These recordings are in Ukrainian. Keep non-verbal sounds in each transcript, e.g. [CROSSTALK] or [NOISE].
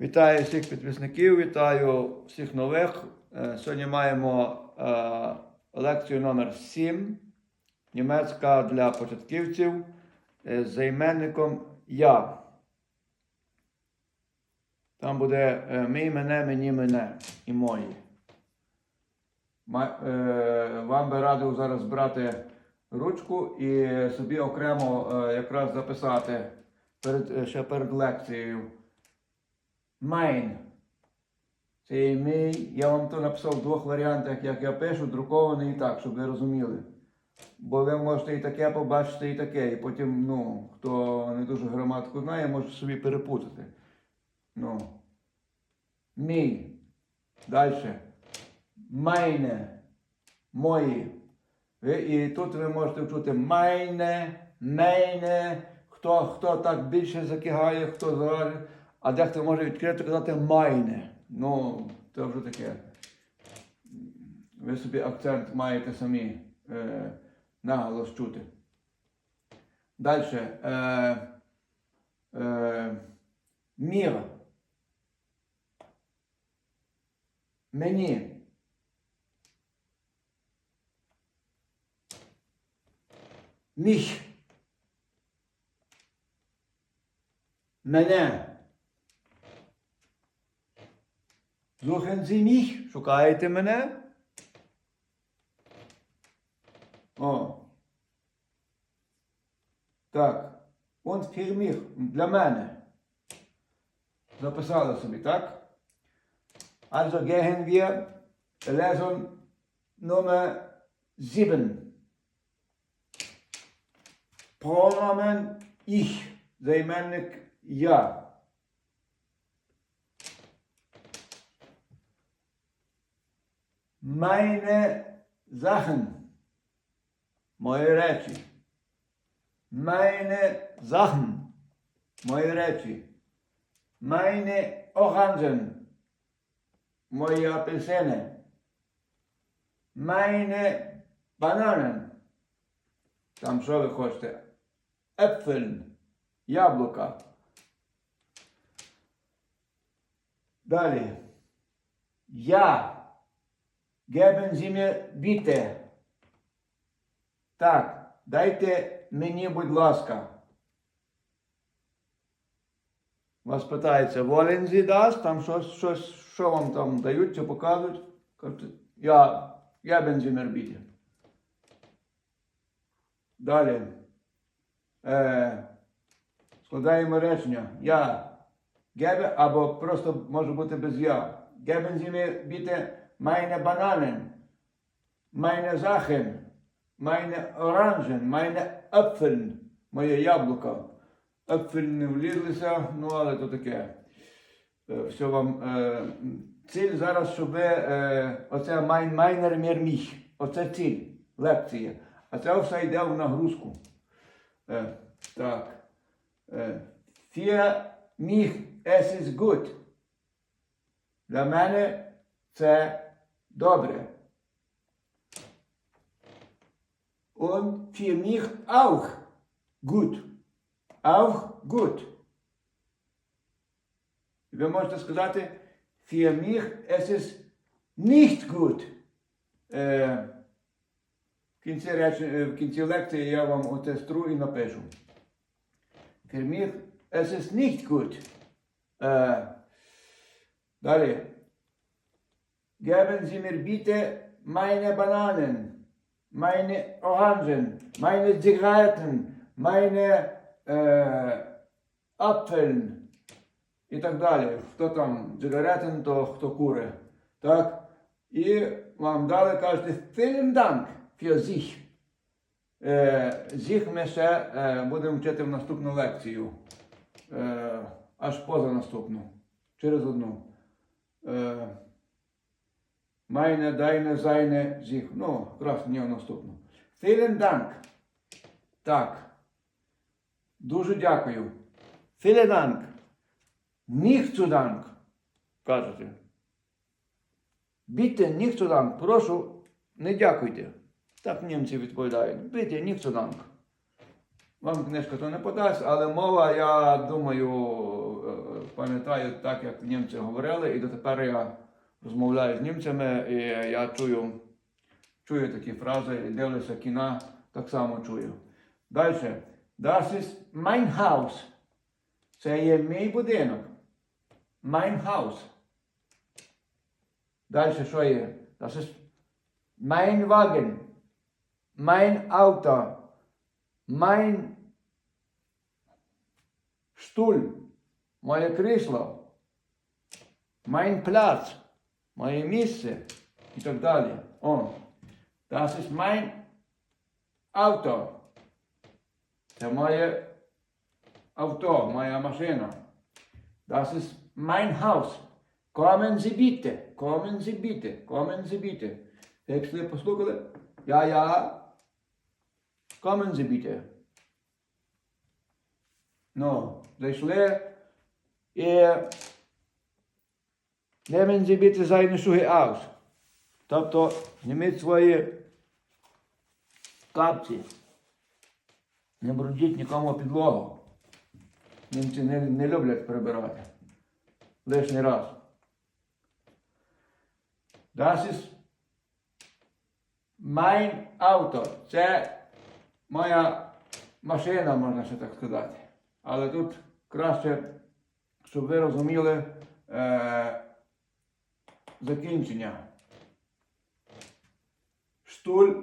Вітаю всіх підписників, вітаю всіх нових. Е, Сьогодні маємо е, лекцію номер 7 німецька для початківців е, з займенником Я. Там буде мій, мене, мені, мене і мої. Вам би радив зараз брати ручку і собі окремо якраз записати перед, ще перед лекцією. Mein. Це є мій. Я вам то написав в двох варіантах, як я пишу, друкований і так, щоб ви розуміли. Бо ви можете і таке побачити, і таке. І потім, ну, хто не дуже граматику знає, може собі перепутати. Ну. Мій. Далі. Майне. Мої. І тут ви можете вчути майне, мейне, хто, хто так більше закигає, хто зараз. А дехто може відкрито казати майне. Ну, це вже таке. Ви собі акцент маєте самі е, наголос чути. Далі. Е, е, мір. Мені. Міх. Мене. Suchen Sie mich? Шукаєте мене? О. Так. Und für mich. Для мене. Записали собі, так? Also gehen wir Lesson Nummer 7. Pronomen ich. Займенник я. Meine Sachen. Мої речі. Meine Sachen. Мої речі. Meine Orangen. Мої апельсини. Meine Bananen. Там що ви хочете? Äpfeln. Яблука. Далі. Я. Sie mir bitte. Так, дайте мені, будь ласка. Вас питається, Sie das? Там щось, щось, що вам там дають чи показують? Кажете, я, geben Sie mir. Далі. Е, складаємо речення. Я. Gebe, або просто може бути без я. Sie mir bitte meine Bananen, meine Sachen, meine Orangen, meine Äpfeln, моє яблуко. Äpfeln не влізлися, ну але то таке. Е, Все вам. Е, ціль зараз, щоб е, оце meiner, mir, mich. Оце ціль лекції. А це все йде в нагрузку. Так. Für mich es ist gut. Для мене це добре. Und für mich auch gut. Auch gut. Ви можете сказати, für mich es ist nicht gut. Е, в, кінці реч... е, в кінці лекції я вам отестру і напишу. Für mich es ist nicht gut. Е, далі. Geben Sie mir bitte meine Bananen, meine Orangen, meine Zigaretten, meine äh, Apfeln і так далі. Хто там Zigaretten, то хто кури. Так? І вам дали, кажете, vielen Dank für sich. Зіх ми ще будемо вчити в наступну лекцію. Аж поза наступну. Через одну. Meine, deine, seine, sich. Ну, якраз не наступну. Vielen Dank. Так. Дуже дякую. Vielen Dank. Nicht zu Dank. Кажете. Bitte nicht zu Dank. Прошу, не дякуйте. Так німці відповідають. Bitte nicht zu Dank. Вам книжка то не подасть, але мова, я думаю, е, пам'ятаю так, як німці говорили, і дотепер я rozmowljają z Niemcami i ja czuję, czuję takie frazy i delę kina, tak samo czuję. Dalsze. Das ist mein Haus. To je mój budynek. Mein Haus. Dalsze, co je? Das ist mein Wagen. Mein Auto. Mein Stuhl. Moje krzesło. Mein Platz. Моє місце. І так далі. О. Das ist mein Auto. Це моє авто, моя машина. Das ist mein Haus. Kommen Sie bitte. Kommen Sie bitte. Kommen Sie bitte. Як ви послухали? Ja, ja. Kommen Sie bitte. Ну, зайшли і Sie bitte seine Schuhe aus. Тобто, зніміть свої капці. Не брудіть нікому підлогу. Німці не, не люблять прибирати. Лишній раз. Das ist mein Auto. Це моя машина, можна ще так сказати. Але тут краще, щоб ви розуміли е, закінчення. Штуль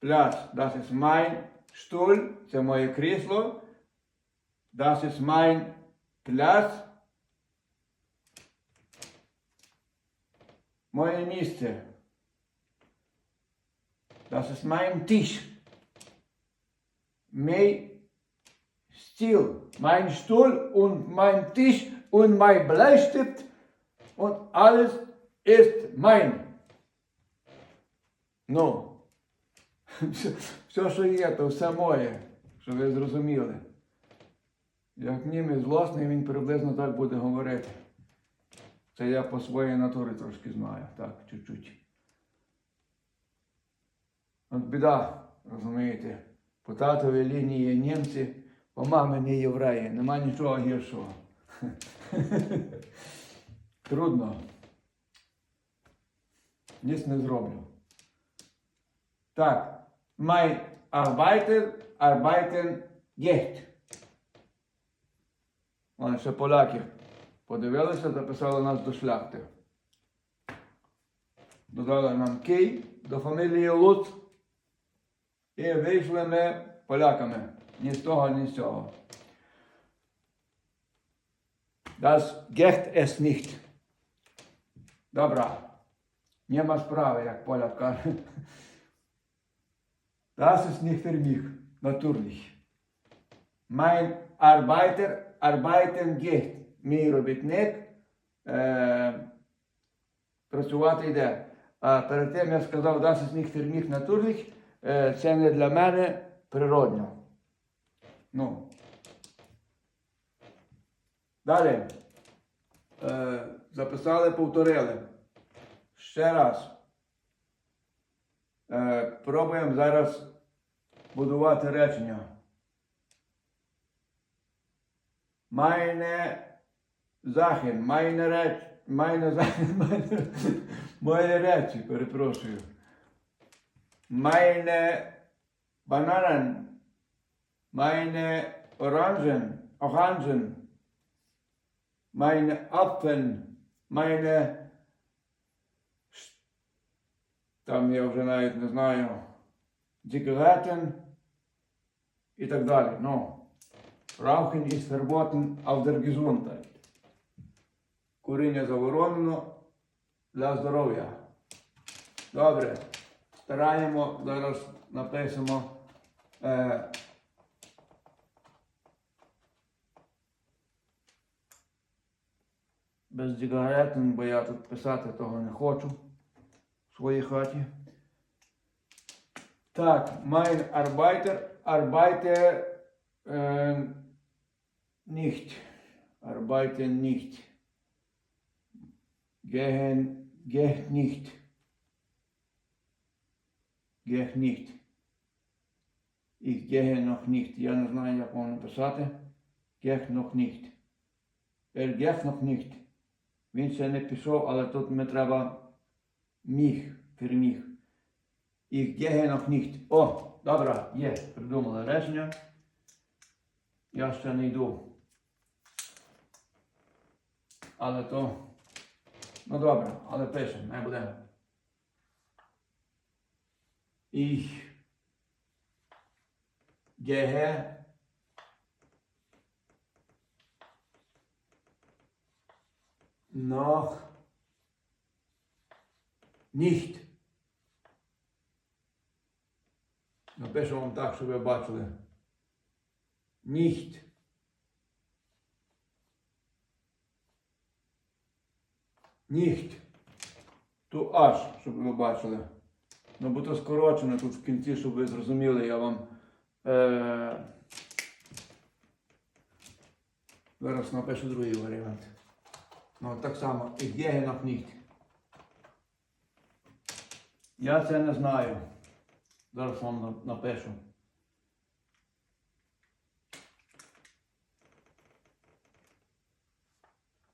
Platz. Das ist mein Stuhl, це моє крісло. Das ist mein Platz. Моє місце. Das ist mein Tisch. Мій стіл. Mein Stuhl und mein Tisch und mein Bleistift und alles ist mein. Ну. Все, [LAUGHS] все, що є, то все моє, щоб ви зрозуміли. Як німець злосний, він приблизно так буде говорити. Це я по своїй натурі трошки знаю, так, чуть-чуть. От біда, розумієте, по татовій лінії є німці, по мамині євреї. Нема нічого гіршого. [LAUGHS] Трудно. Ніс не зроблю. Так, mein Arbeiter arbeiten Geld. Вони ще поляки подивилися, записали нас до шляхти. Додали нам Кий до фамілії Луц. І вийшли ми поляками. Ні з того, ні з цього. Das geht es nicht. Добра. Нема справи, як поляк каже. Das ist nicht für mich, natürlich. Mein Arbeiter arbeiten geht. Мій робітник е, працювати йде. А перед тим я сказав, das ist nicht für mich, natürlich. Е, це не для мене природньо. Ну. Далі. Е, записали, повторили. Ще раз. Е, пробуємо зараз будувати речення. Meine Sachen, meine реч, meine Sachen, meine, мої речі, перепрошую. Meine Bananen, meine Orangen, Orangen, meine Apfeln, meine там я вже навіть не знаю, Zigaretten і так далі. Ну, Rauchen ist verboten auf. Куріння заборонено для здоров'я. Добре. Стараємо, зараз напишемо. Е, без дзигаретин, бо я тут писати того не хочу в своїй хаті. Так, mein Arbeiter, arbeite äh, nicht. Arbeite nicht. Gehen, geht nicht. Geht nicht. Ich gehe noch nicht. Я не знаю, як вам написати. Geht noch nicht. Er geht noch nicht. Він ще не пішов, але тут ми треба міг, переміг. Gehe noch nicht. О, добре, є, придумали речення. Я ще не йду. Але то. Ну добре, але пишемо, не буде. Ich gehe noch nicht. Напишу вам так, щоб ви бачили. Nicht. Nicht. То аж, щоб ви бачили. Ну, бо то скорочено тут в кінці, щоб ви зрозуміли, я вам. Е... Зараз напишу другий варіант. Ну, так само, і gehe noch. Я це не знаю. Зараз вам напишу.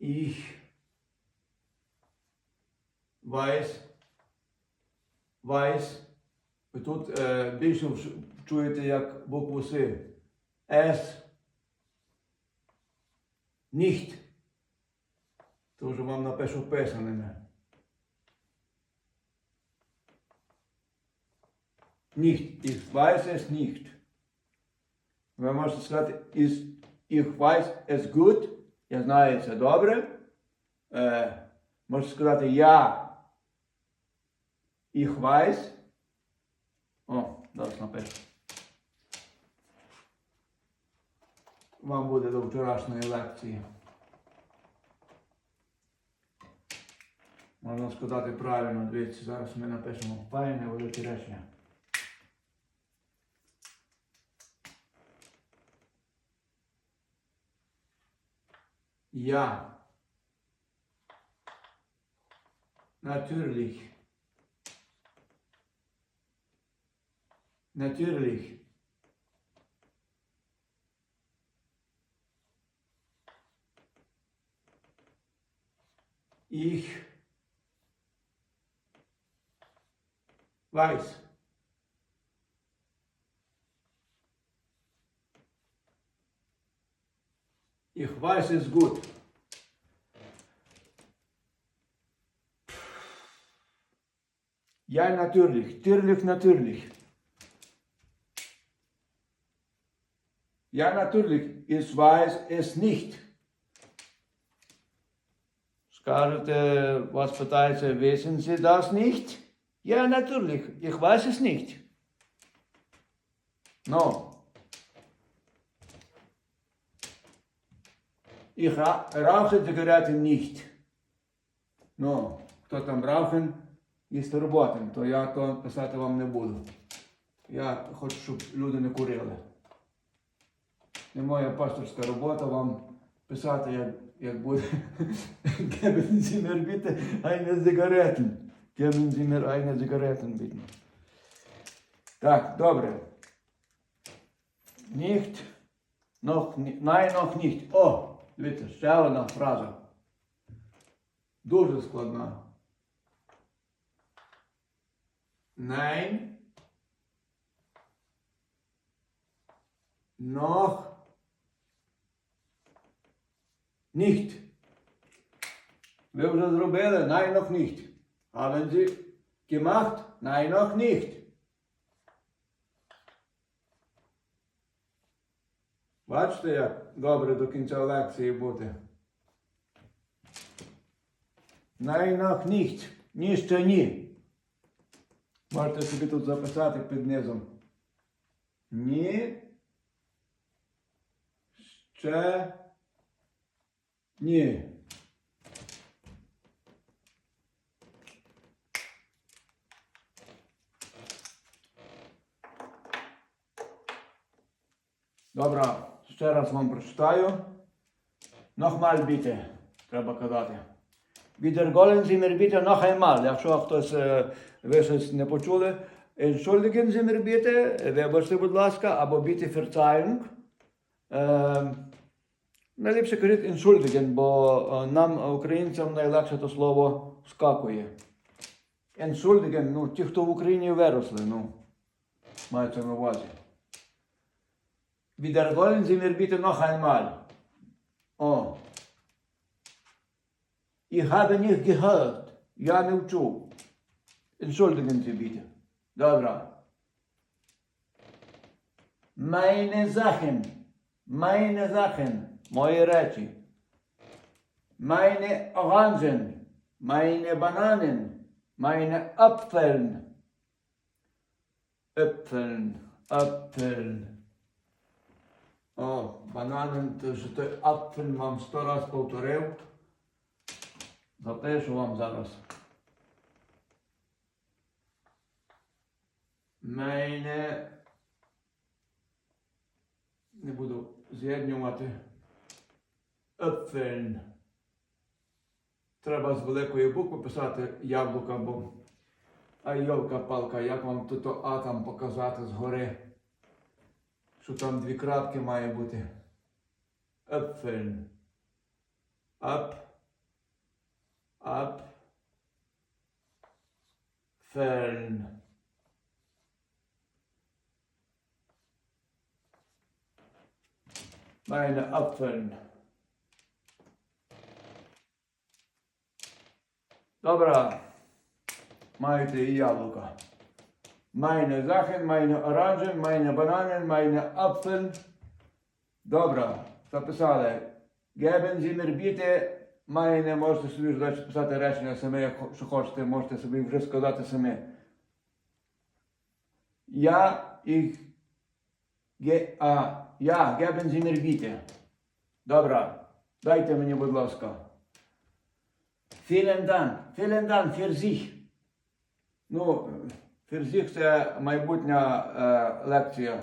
Ich weiß, weiß, і тут е, більше чуєте як букву С. Es nicht. Тоже вам напишу писаними. Nicht. Ich weiß es nicht. Ви можете сказати, ich weiß es gut. Я знаю це добре. Е, можете сказати я. Ich weiß. О, зараз напишу. Вам буде до вчорашньої лекції. Можна сказати правильно, дивіться, зараз ми напишемо файне велике речення. Ja. Natürlich. Natürlich. Ich Weiß. Ich weiß es gut. Ja, natürlich, natürlich, natürlich. Ja, natürlich, ich weiß es nicht. Skarte, äh, was bedeutet, wissen Sie das nicht? Ja, natürlich. Ich weiß es nicht. No. Ich ra rauche Zigaretten nicht. Ну, хто там раухен, із роботи, то я то писати вам не буду. Я хочу, щоб люди не курили. Не моя пасторська робота вам писати, як, як буде. Geben Sie mir bitte eine Zigaretten. Geben Sie mir eine Zigaretten bitte. Так, добре. Nicht, noch, ni- nein, noch nicht. О, дивіться, ще одна фраза. Дуже складна. Nein. Noch nicht. Ви вже зробили? Nein, noch nicht. Haben Sie gemacht? Nein, noch nicht. Бачите, як добре до кінця лекції бути. Nein, noch nicht. Ні ще ні. Можете собі тут записати під низом. Ні. Ще. Ні. Добре, ще раз вам прочитаю. Nochmal bitte, треба казати. Bitte noch einmal, якщо хтось е, ви щось не почули. Entschuldigen Sie mir bitte, вибачте, будь ласка, або bitte Verzeihung. Е, Найліпше кажіть entschuldigen, бо е, нам, українцям, найлегше то слово скакує. Entschuldigen, ну, ті, хто в Україні виросли, ну, мається на увазі. Wiederholen Sie mir bitte noch einmal. О. Ich habe nicht gehört. Я не вчув. Entschuldigen Sie bitte. Добре. Meine Sachen. Meine Sachen. Мої речі. Meine Orangen. Meine Bananen. Meine Apfeln. Äpfeln. Apfeln. О, бананин, то що той апфель вам сто раз повторив. Запишу вам зараз. Мене не буду з'єднювати. Апфельн. Треба з великої букви писати яблука, бо а йолка палка, як вам тут А там показати згори, що там дві крапки має бути. Апфельн. Ап. Ап. Фельн. Meine Apfeln. Dobra. Маєте і яблука. Meine Sachen, meine Orangen, meine Bananen, meine Apfeln. Добре, записали. Geben Sie mir bitte meine, можете собі вже далі речення хо- що хочете, можете собі вже сказати самі. Я їх Ге, а, я, geben Sie mir bitte. Добре, дайте мені, будь ласка. Vielen Dank, vielen Dank für sich. Ну, sich це майбутня е, лекція.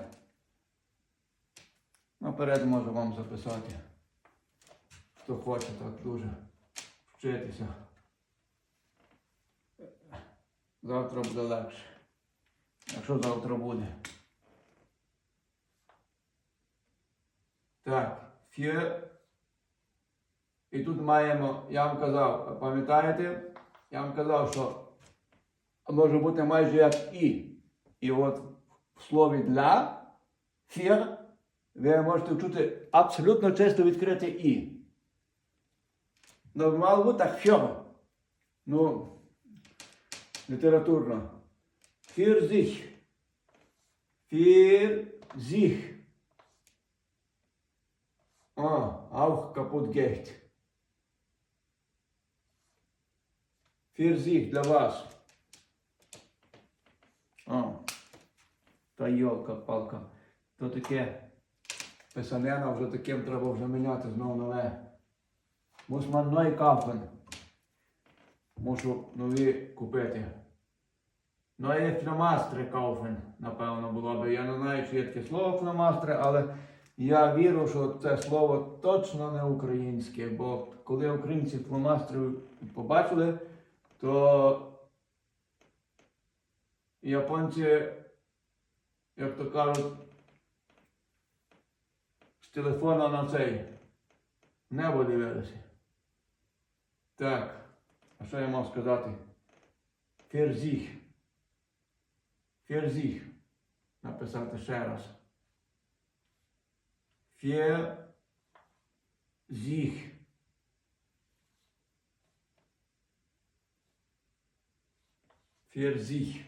Наперед можу вам записати. Хто хоче так дуже вчитися. Завтра буде легше. Якщо завтра буде. Так, für. І тут маємо, я вам казав, пам'ятаєте? Я вам казав, що може бути майже як і. І от в слові для für ви можете вчути абсолютно чисто відкрите і. Ну, мало бути так für. Ну, літературно. Für sich. Für sich. Ah, auch kaputt geht. Für для вас. А, та йолка палка. То таке писанина вже таким треба вже міняти знову нове. Man neu kaufen. Мушу нові купити. Neue фломастри kaufen, напевно, було би. Я не знаю, чи є таке слово фломастри, але я вірю, що це слово точно не українське, бо коли українці фломастри побачили, то японці, як то кажуть, з телефона на цей небо дивилися. Так, а що я мав сказати? Ферзіх. Ферзіх. Написати ще раз. Für sich. Für sich.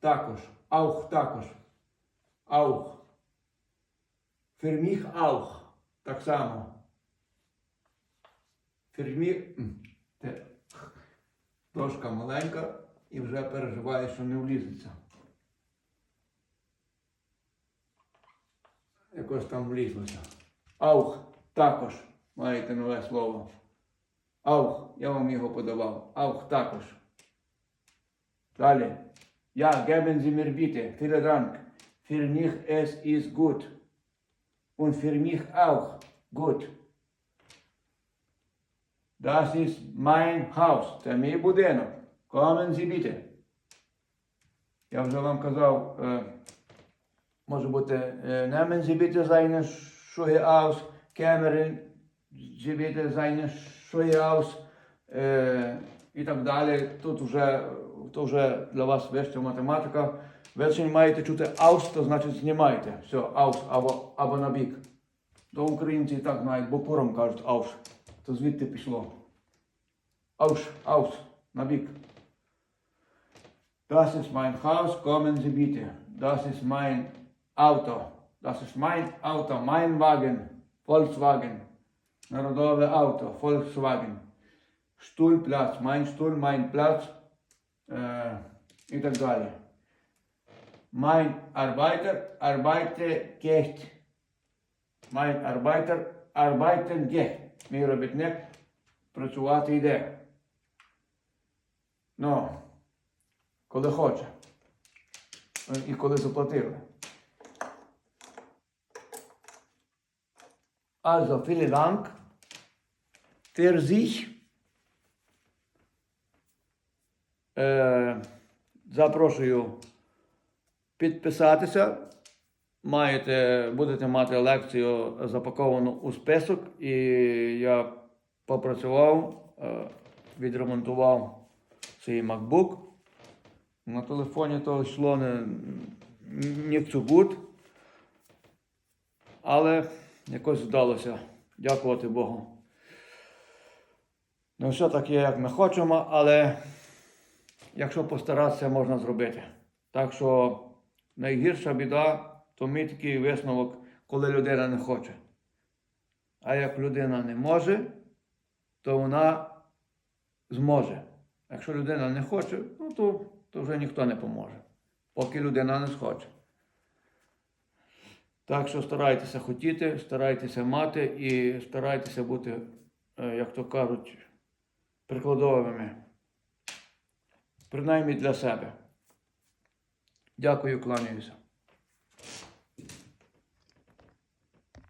Також. Auch також. Für mich auch. Так само. Те- Дошка маленька і вже переживає, що не влізеться. Якось там влізлося. Аух, також маєте нове слово. Аух, я вам його подавав. Аух також. Далі. Ja, geben Sie mir bitte. Vielen Dank. Für mich es ist gut. Und für mich auch gut. Das ist mein Haus. Це мій будинок. Kommen Sie bitte. Я вже вам казав, е, може бути, е, nehmen Sie bitte seine що aus, Kämmerin, живете зайне, що aus, е, і так далі. Тут вже, то вже для вас вища математика. Ще маєте чути aus, то значить знімайте. Все, aus, або, або на бік. То українці і так знають, бо куром кажуть aus. То звідти пішло. Aus, aus, на бік. Das ist mein Haus, kommen Sie bitte. Das ist mein Auto. Das ist mein Auto, mein Wagen, Volkswagen. Народове авто, Volkswagen. Stuhlplatz, mein Stuhl, mein Platz. Äh, і так далі. Mein Arbeiter, arbeite geht. Mein Arbeiter, arbeiten geht. Мій робітник працювати йде. Ну, коли хоче. І коли заплатили. Also, vielen Dank für sich. Е, запрошую підписатися. Маєте, будете мати лекцію запаковану у список, і я попрацював, е, відремонтував свій MacBook. На телефоні то йшло не, не цугут, але якось вдалося. Дякувати Богу. Не все так є, як ми хочемо, але якщо постаратися, можна зробити. Так що найгірша біда, то мій такий висновок, коли людина не хоче. А як людина не може, то вона зможе. Якщо людина не хоче, ну то, то вже ніхто не поможе, поки людина не схоче. Так що старайтеся хотіти, старайтеся мати і старайтеся бути, е, як то кажуть, прикладовими. Принаймні для себе. Дякую, кланяюся.